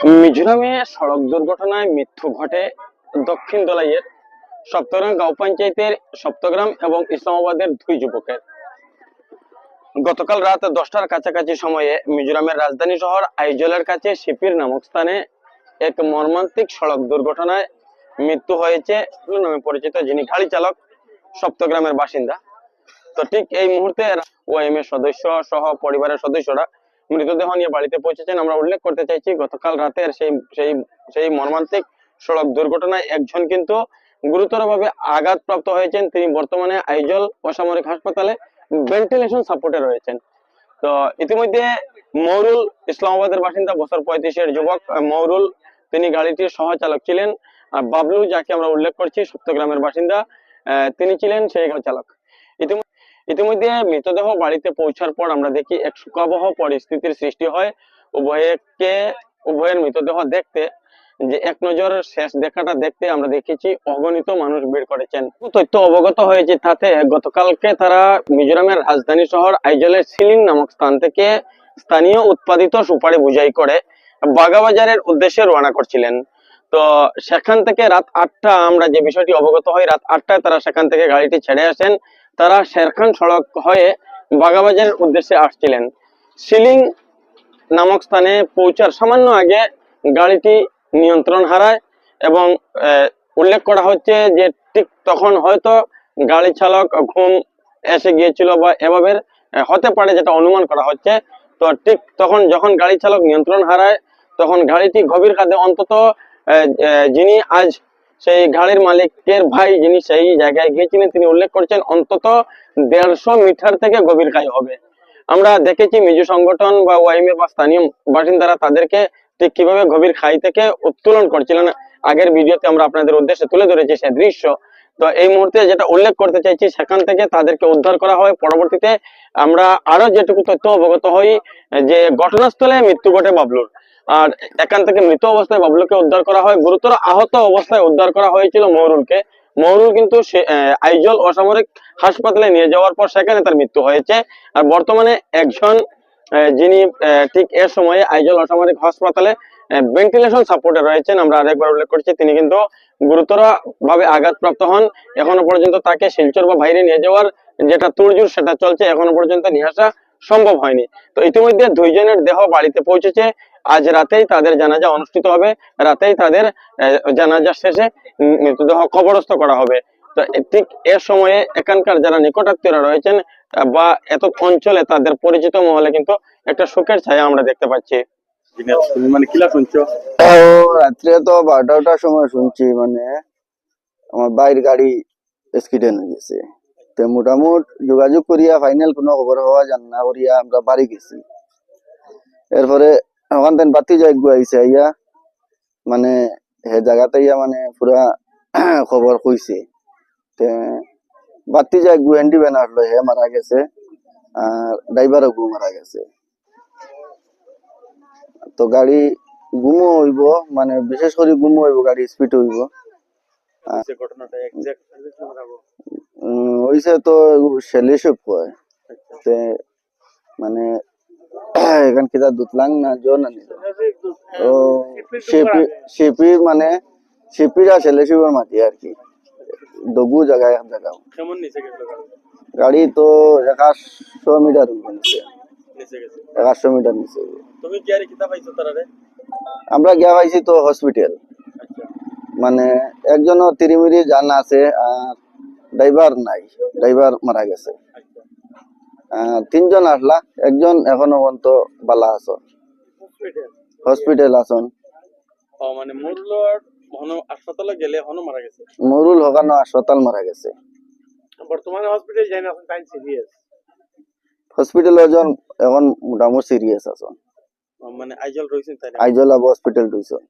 মিজোরামে সড়ক দুর্ঘটনায় মৃত্যু ঘটে দক্ষিণ দলাইয়ের সপ্তগ্রাম গাঁও পঞ্চায়েতের সপ্তগ্রাম এবং ইসলামাবাদের দুই যুবকের। গতকাল রাত দশটার কাছাকাছি সময়ে মিজোরামের রাজধানী শহর আইজলের কাছে শিপির নামক স্থানে এক মর্মান্তিক সড়ক দুর্ঘটনায় মৃত্যু হয়েছে নামে পরিচিত যিনি গাড়ি চালক, সপ্তগ্রামের বাসিন্দা। তো ঠিক এই মুহূর্তে ওএম এর সদস্য সহ পরিবারের সদস্যরা মৃতদেহ নিয়ে বাড়িতে পৌঁছেছেন। আমরা উল্লেখ করতে চাইছি, গতকাল রাতের সেই সেই সেই মর্মান্তিক সড়ক দুর্ঘটনায় একজন কিন্তু গুরুতরভাবে আঘাতপ্রাপ্ত হয়েছেন। তিনি বর্তমানে আইজল অসামরিক হাসপাতালে ভেন্টিলেশন সাপোর্টে রয়েছেন। তো ইতিমধ্যে মৌরুল ইসলামাবাদের বাসিন্দা বছর পঁয়ত্রিশের যুবক মৌরুল, তিনি গাড়িটির সহচালক ছিলেন। আর বাবলু, যাকে আমরা উল্লেখ করছি, সপ্তগ্রামের বাসিন্দা তিনি ছিলেন সেই চালক ইতিমধ্যে ইতিমধ্যে মৃতদেহ বাড়িতে পৌঁছার পর আমরা দেখি এক শোকাবহ পরিস্থিতির সৃষ্টি হয়। উভয়কে, উভয়ের মৃতদেহ দেখতে যে এক নজর শেষ দেখাটা দেখতে আমরা দেখেছি অগণিত মানুষ ভিড় করেছেন। তথ্য অবগত হয়েছে তাতে গতকালকে তারা মিজোরামের রাজধানী শহর আইজলের সিলিং নামক স্থান থেকে স্থানীয় উৎপাদিত সুপারি বুঝাই করে বাগাবাজারের উদ্দেশ্যে রওনা করছিলেন। তো সেখান থেকে রাত আটটা আমরা যে বিষয়টি অবগত হই, রাত আটটায় তারা সেখান থেকে গাড়িটি ছেড়ে আসেন। তারা শেরখান সড়ক হয়ে বাগাবাজারের উদ্দেশ্যে আসছিলেন। সিলিং নামক স্থানে পৌঁছার সামান্য আগে গাড়িটি নিয়ন্ত্রণ হারায় এবং উল্লেখ করা হচ্ছে যে ঠিক তখন হয়তো গাড়ি চালক ঘুম এসে গিয়েছিল বা এভাবে হতে পারে যেটা অনুমান করা হচ্ছে। তো ঠিক তখন যখন গাড়ি চালক নিয়ন্ত্রণ হারায়, তখন গাড়িটি গভীর খাদে অন্তত যিনি আজ সেই গাড়ির মালিকের ভাই যিনি সেই জায়গায় গিয়েছিলেন, তিনি উল্লেখ করছেন, অন্তত দেড়শো মিটার থেকে গভীর খাই হবে। আমরা দেখেছি মিজু সংগঠন বা ওয়াইমের বা স্থানীয় বাসিন্দারা তাদেরকে ঠিক কীভাবে গভীর খাই থেকে উত্তোলন করছিলেন। আগের ভিডিওতে আমরা আপনাদের উদ্দেশ্যে তুলে ধরেছি সে দৃশ্য। তো এই মুহূর্তে যেটা উল্লেখ করতে চাইছি, সেখান থেকে তাদেরকে উদ্ধার করা হয়। পরবর্তীতে আমরা আরও যেটুকু তথ্য অবগত হই, যে ঘটনাস্থলে মৃত্যু ঘটে বাবলুর। আর এখান থেকে মৃত অবস্থায় বাবলুকে উদ্ধার করা হয়। গুরুতর আহত অবস্থায় উদ্ধার করা হয়েছিল মহরুলকে। মহরুল কিন্তু আইজল অসামরিক হাসপাতালে নিয়ে যাওয়ার পর সেখানে তার মৃত্যু হয়েছে। আর বর্তমানে একজন যিনি ঠিক এর সময়ে আইজল অসামরিক হাসপাতালে ভেন্টিলেশন সাপোর্টে রয়েছেন। আমরা আরেকবার উল্লেখ করছি, তিনি কিন্তু গুরুতর ভাবে আঘাতপ্রাপ্ত হন। এখনও পর্যন্ত তাকে শিলচর বা বাইরে নিয়ে যাওয়ার যেটা তুড়জুড় সেটা চলছে। এখনও পর্যন্ত নিয়ে আসা সম্ভব হয়নি। তো ইতিমধ্যে দুইজনের দেহ বাড়িতে পৌঁছেছে। আজ রাতেই তাদের জানাজা অনুষ্ঠিত হবে। রাতেই তাদের জানাজা শেষে মৃতদেহ কবরস্থ করা হবে। তো ঠিক এর সময়ে এখানকার যারা নিকটাত্মীয়রা রয়েছেন বা এত অঞ্চলে তাদের পরিচিত মহলে কিন্তু একটা শোকের ছায়া আমরা দেখতে পাচ্ছি। মানে কিলা শুনছো? রাত্রে তো বারোটার সময় শুনছি মানে আমার বাইর গাড়ি অ্যাক্সিডেন্ট হয়ে গেছে। তো মোটামুট যোগাযোগ করিয়া ফাইনাল কোনো খবর হওয়া জান না করিয়া আমরা বাড়ি গেছি। এরপরে ওখান থেকে বাতি যাই আইছে আইয়া। মানে হে জায়গাতে ইয়া মানে পুরা খবর কইছে তে বাতি যাই গুয়েন্ডি বেনার হে মারা গেছে। আর ড্রাইভারও গু মারা গেছে। তো গাড়ি গুমো হইব মানে বিশেষ করে গুমো হইব গাড়ি স্পিড হইব। হইছে তো সেলিশপ কয়। তে মানে এখান কিতা দুতলাং না জো না ও শিপি শিপির মানে শিপিরা সেলেশিপের মাটি আর কি। দগু জায়গায় কেমন নিচে গেছিল গাড়ি? তো একাশশো মিটার নিচে একাশশো মিটার নিচে। তুমি কি আর কিতা পাইছো তারারে আমরা গিয়া পাইছি তো হসপিটাল। আচ্ছা। মানে একজনও তিরিমিরি জান আছে আর ড্রাইভার নাই ড্রাইভার মারা গেছে। আচ্ছা। তিনজন আসলা একজন এখনও পর্যন্ত বালা আছো। হসপিটাল আসন মানে হাসপাতালে গেলে হনো মারা গেছে? মরুল হকানো হাসপাতাল মারা গেছে। বর্তমানে হসপিটাল যাই না এখন সিরিয়াস হসপিটাল ওজন এখন মোটামুটি সিরিয়াস আছো। মানে আইজল রইছেন তাই আইজল আবু হসপিটাল দুইজন